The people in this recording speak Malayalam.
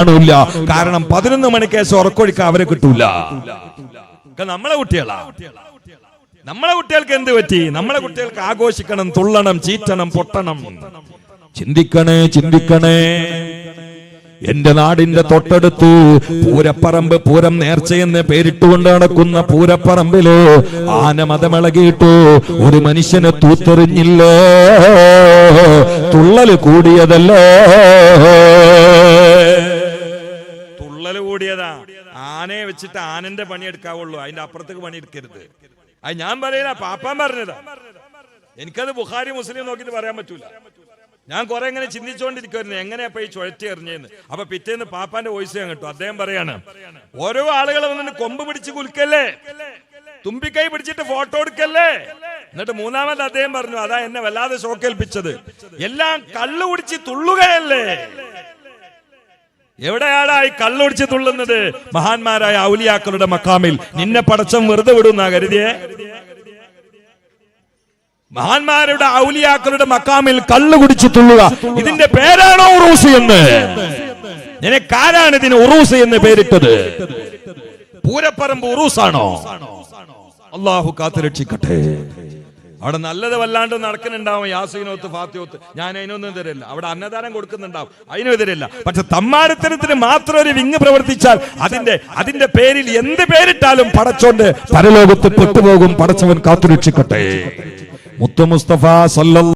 കാണൂല. കാരണം പതിനൊന്ന് മണിക്ക് ശേഷം ഉറക്കൊഴിക്കാൻ അവരെ കിട്ടൂല. നമ്മളെ കുട്ടികളാ. നമ്മളെ കുട്ടികൾക്ക് എന്ത് പറ്റി? നമ്മളെ കുട്ടികൾക്ക് ആഘോഷിക്കണം തുള്ളണം ചീറ്റണം പൊട്ടണം. ചിന്തിക്കണേ ചിന്തിക്കണേ. എന്റെ നാടിന്റെ തൊട്ടടുത്ത് പൂരപ്പറമ്പ് പൂരം നേർച്ചയെന്ന് പേരിട്ടുകൊണ്ട് നടക്കുന്ന പൂരപ്പറമ്പിൽ ആന മതമിളകിയിട്ടു ഒരു മനുഷ്യനെ തൂത്തെറിഞ്ഞില്ലേ? തുള്ളൽ കൂടിയതല്ലേ? കൂടിയതാ. ആനയെ വെച്ചിട്ട് ആനന്റെ പണിയെടുക്കാവുള്ളൂ അതിന്റെ അപ്പുറത്തേക്ക് പണിയെടുക്കരുത് അത് ഞാൻ പറയില്ല പാപ്പാൻ പറഞ്ഞതാ. എനിക്കത് ബുഹാരി മുസ്ലിം നോക്കിട്ട് പറയാൻ പറ്റൂല. ഞാൻ കുറെ ഇങ്ങനെ ചിന്തിച്ചുകൊണ്ടിരിക്കുവായിരുന്നു എങ്ങനെയാ ഈ ചുഴറ്റി എറിഞ്ഞെന്ന്? അപ്പൊ പിറ്റേന്ന് പാപ്പാന്റെ വോയിസ് ഞാൻ കിട്ടും. അദ്ദേഹം പറയാണ് ഓരോ ആളുകൾ വന്നിട്ട് കൊമ്പ് പിടിച്ച് കുലുക്കല്ലേ? തുമ്പിക്കൈ പിടിച്ചിട്ട് ഫോട്ടോ എടുക്കല്ലേ? എന്നിട്ട് മൂന്നാമത് അദ്ദേഹം പറഞ്ഞു അതാ എന്നെ വല്ലാതെ ഷോക്കേൽപ്പിച്ചത് എല്ലാം കള്ളു കുടിച്ച് തുള്ളുകയല്ലേ? എവിടെയാണ് ഈ കള്ളുടിച്ച് തുള്ളുന്നത്? മഹാന്മാരായ ഔലിയാക്കളുടെ മക്കാമിൽ നിന്നെ പടച്ചം വെറുതെ വിടുന്ന കരുതിയേ? മഹാന്മാരുടെ ഔലിയാക്കളുടെ മക്കാമിൽ കള്ളു കുടിച്ച് തുള്ളുക. ഇതിന്റെ പേരാണോ ഉറൂസ് എന്ന്? നിനക്കാരാണ് ഇതിന് ഉറൂസ് എന്ന് പേരിട്ടത്? പൂരപ്പറമ്പ് ഉറൂസാണോ? അള്ളാഹു കാത്തുരക്ഷിക്കട്ടെ. അവിടെ നല്ലത് വല്ലാണ്ട് നടക്കുന്നുണ്ടാവും യാസീനോത്ത് ഫാത്തിയോത്ത്. ഞാൻ അതിനൊന്നും എതിരല്ല. അവിടെ അന്നദാനം കൊടുക്കുന്നുണ്ടാവും. അതിനും എതിരല്ല. പക്ഷെ തമ്മാരത്തരത്തിന് മാത്രം ഒരു വിങ് പ്രവർത്തിച്ചാൽ അതിന്റെ അതിന്റെ പേരിൽ എന്ത് പേരിട്ടാലും പടച്ചോണ്ട് പരലോകത്ത് പെട്ടുപോകും. പടച്ചവൻ കാത്തുരക്ഷിക്കട്ടെ. മുത്തു മുസ്തഫ സല്ലല്ലാഹു